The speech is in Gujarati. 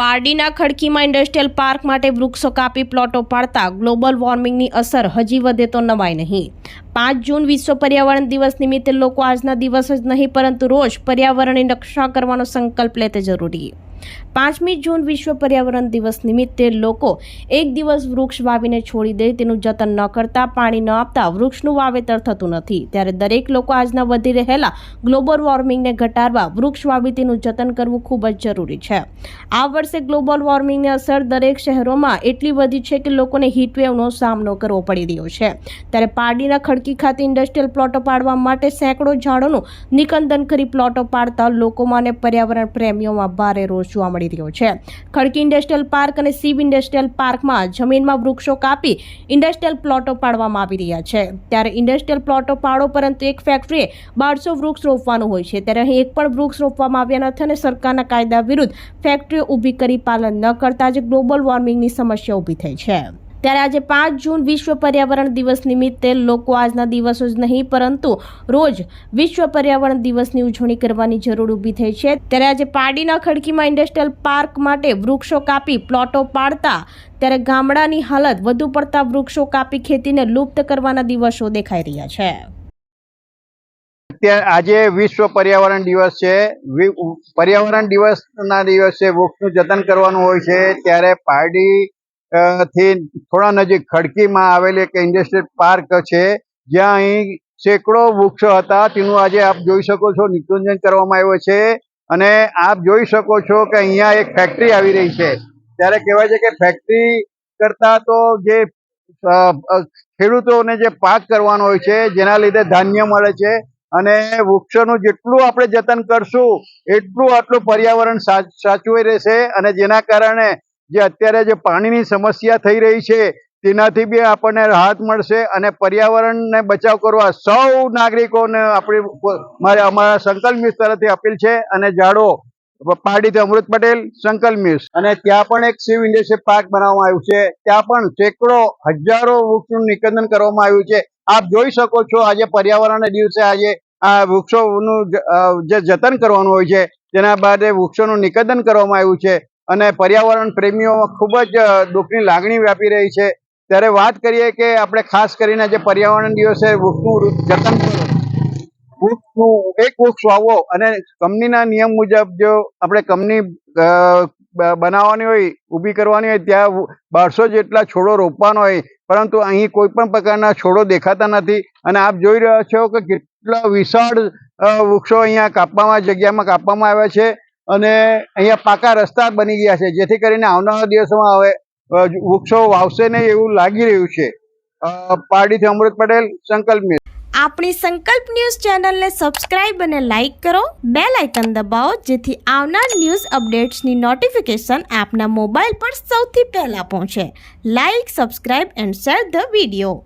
પારડીના ખડકીમાં ઇન્ડસ્ટ્રીયલ પાર્ક માટે વૃક્ષો કાપી પ્લોટો પાડતા ગ્લોબલ વોર્મિંગની અસર હજી વધે તો નવાય નહીં. પાંચ જૂન વિશ્વ પર્યાવરણ દિવસ નિમિત્તે લોકો આજના દિવસ જ નહીં, પરંતુ રોજ પર્યાવરણની રક્ષા કરવાનો સંકલ્પ લે તે જરૂરી. પાંચમી જૂન વિશ્વ પર્યાવરણ દિવસ નિમિત્તે લોકો એક દિવસ વૃક્ષ વાવીને છોડી દે, તેનું જતન ન કરતા, પાણી ન આપતા વૃક્ષનું વાવેતર થતું નથી. ત્યારે દરેક લોકો આજના વધી રહેલા ગ્લોબલ વોર્મિંગને ઘટાડવા વૃક્ષ વાવી તેનું જતન કરવું ખૂબ જ જરૂરી છે. આ વર્ષે ગ્લોબલ વોર્મિંગની અસર દરેક શહેરોમાં એટલી વધી છે કે લોકોને હીટવેવનો સામનો કરવો પડી રહ્યો છે. ત્યારે પારડીના ખડકી ખાતે ઇન્ડસ્ટ્રીયલ પ્લોટો પાડવા માટે સેંકડો ઝાડોનું નિકંદન કરી પ્લોટો પાડતા લોકોમાં અને પર્યાવરણ પ્રેમીઓમાં ભારે રોષ જોવા મળી રહ્યો છે. ખડકી ઇન્ડસ્ટ્રીયલ પાર્ક અને સીવ ઇન્ડસ્ટ્રીયલ પાર્કમાં જમીનમાં વૃક્ષો કાપી ઇન્ડસ્ટ્રીયલ પ્લોટો પાડવામાં આવી રહ્યા છે. ત્યારે ઇન્ડસ્ટ્રીયલ પ્લોટો પાડો પરંતુ એક ફેક્ટરીએ બારસો વૃક્ષ રોપવાનું હોય છે. ત્યારે અહીં એક પણ વૃક્ષ રોપવામાં આવ્યા નથી અને સરકારના કાયદા વિરુદ્ધ ફેક્ટરીઓ ઊભી કરી પાલન ન કરતા જ ગ્લોબલ વોર્મિંગની સમસ્યા ઊભી થઈ છે. ત્યારે આજે પાંચ જૂન વિશ્વ પર્યાવરણ દિવસ નિમિત્તે લોકો આજના દિવસો જ નહીં, પરંતુ રોજ વિશ્વ પર્યાવરણ દિવસની ઉજવણી કરવાની જરૂર ઊભી થઈ છે. ત્યારે આજે પારડીના ખડકીમાં ઇન્ડસ્ટ્રીયલ પાર્ક માટે વૃક્ષો કાપી પ્લોટો પાડતા, ત્યારે ગામડાની હાલત વધુ પડતા વૃક્ષો કાપી ખેતીને લુપ્ત કરવાના દિવસો દેખાઈ રહ્યા છે. આજે વિશ્વ પર્યાવરણ દિવસ છે. પર્યાવરણ દિવસના દિવસે વૃક્ષનું જતન કરવાનું હોય છે. ત્યારે પારડી થી થોડા નજીક ખડકીમાં આવેલી એક ઇન્ડસ્ટ્રીયલ પાર્ક છે. જ્યાં અહીં સેંકડો વૃક્ષો હતા. તેનું આજે આપ જોઈ શકો છો. નિકુંજન કરવામાં આવ્યો છે. અને આપ જોઈ શકો છો કે અહીંયા એક ફેક્ટરી આવી રહી છે. ત્યારે કહેવાય છે કે ફેક્ટરી કરતા તો જે ખેડૂતોને જે પાક કરવાનો હોય છે, જેના લીધે ધાન્ય મળે છે. અને વૃક્ષોનું જેટલું આપણે જતન કરશું, એટલું આટલું પર્યાવરણ સાચવી રહેશે. અને જેના કારણે જે અત્યારે જે પાણીની સમસ્યા થઈ રહી છે, તેનાથી બી આપણને રાહત મળશે અને પર્યાવરણને બચાવ કરવા સૌ નાગરિકોને આપણી મારે અમારા સંકલ્પ મિસ તરફથી અપીલ છે અને ઝાડો પારડીથી અમૃત પટેલ, સંકલ્પ મિસ. અને ત્યાં પણ એક શિવ ઇન્ડસ્ટ્રી પાર્ક બનાવવામાં આવ્યું છે, ત્યાં પણ સેંકડો, હજારો વૃક્ષનું નિકંદન કરવામાં આવ્યું છે. આપ જોઈ શકો છો આજે પર્યાવરણના દિવસે આજે આ વૃક્ષોનું જે જતન કરવાનું હોય છે, તેના બાદ વૃક્ષોનું નિકંદન કરવામાં આવ્યું છે. અને પર્યાવરણ પ્રેમીઓમાં ખૂબ જ દુઃખની લાગણી વ્યાપી રહી છે. ત્યારે વાત કરીએ કે આપણે ખાસ કરીને જે પર્યાવરણ દિવસે વૃક્ષનું જતન વૃક્ષનું, એક વૃક્ષ વાવો અને કંપનીના નિયમ મુજબ જો આપણે કંપની બનાવવાની હોય, ઊભી કરવાની હોય, ત્યાં બારસો જેટલા છોડો રોપવાનો હોય, પરંતુ અહીં કોઈ પણ પ્રકારના છોડો દેખાતા નથી. અને આપ જોઈ રહ્યા છો કે કેટલા વિશાળ વૃક્ષો અહીંયા કાપવામાં, જગ્યામાં કાપવામાં આવ્યા છે. અને અહીંયા પાકા રસ્તા બની ગયા છે. જેથી કરીને આવનારા દિવસોમાં હવે વૃક્ષો વાવશે નહીં એવું લાગી રહ્યું છે. પારડીથી અમૃત પટેલ, સંકલ્પ ન્યૂઝ. આપણી સંકલ્પ ન્યૂઝ ચેનલને સબસ્ક્રાઇબ અને લાઇક કરો. બે લાઇકન દબાવો, જેથી આવનાર ન્યૂઝ અપડેટ્સની નોટિફિકેશન આપના મોબાઈલ પર સૌથી પહેલાં પહોંચે. Like, subscribe and share the video.